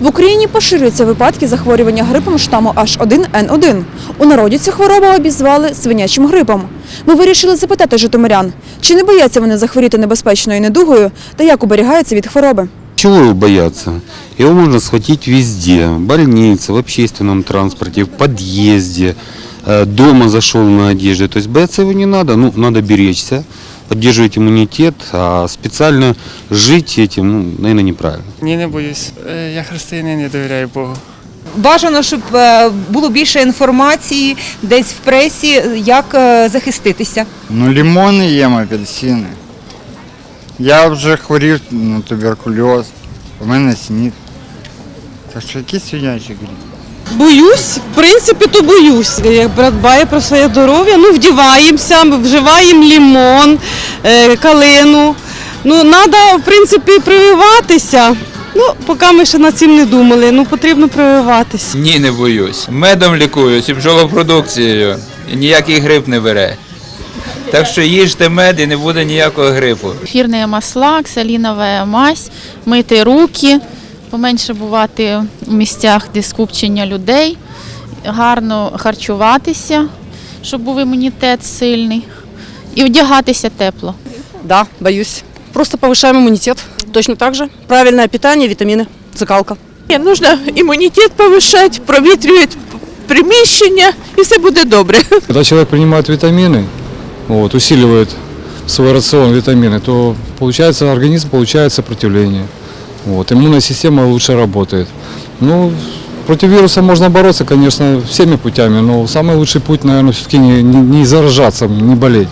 В Україні поширюються випадки захворювання грипом штаму H1N1. У народі цю хворобу обізвали свинячим грипом. Ми вирішили запитати житомирян, чи не бояться вони захворіти небезпечною недугою та як уберігаються від хвороби. Чего его бояться? Его можно схватить везде. В больнице, в общественном транспорте, в подъезде, э, дома зашел на одежде. То есть бояться его не надо, ну, надо беречься, поддерживать иммунитет, а специально жить этим, ну, наверное, неправильно. Ні, не боюсь. Е, Я християнин, я довіряю Богу. Бажано, щоб е, було більше інформації десь в пресі, як е, захиститися. Ну, лимони їм, апельсини. Я вже хворів на туберкульоз, у мене снід. Так що який свинячий гріб? Боюсь, в принципі, то боюсь. Як брат дбає про своє здоров'я, ну вдіваємося, ми вживаємо лімон, калину. Ну, треба, в принципі, прививатися. Ну, поки ми ще над цим не думали, ну потрібно прививатися. Ні, не боюсь. Медом лікуюсь і бджолопродукцією. І ніякий грип не бере. Так що їжте мед і не буде ніякого грипу. ефірні масла, ксалінова мазь, мити руки, поменше бувати у місцях, де скупчення людей, гарно харчуватися, щоб був імунітет сильний, і вдягатися тепло. Да, боюсь. Просто повышаем иммунитет. Точно так же. Правильное питание, витамины, закалка. Ні, нужно імунітет повишати, провітрювати приміщення і все буде добре. Когда человек принимает витамины, вот, усиливает свой рацион витамины, то получается организм получает сопротивление. Вот, иммунная система лучше работает. Ну, против вируса можно бороться, конечно, всеми путями, но самый лучший путь, наверное, все-таки не, не- не заражаться, не болеть.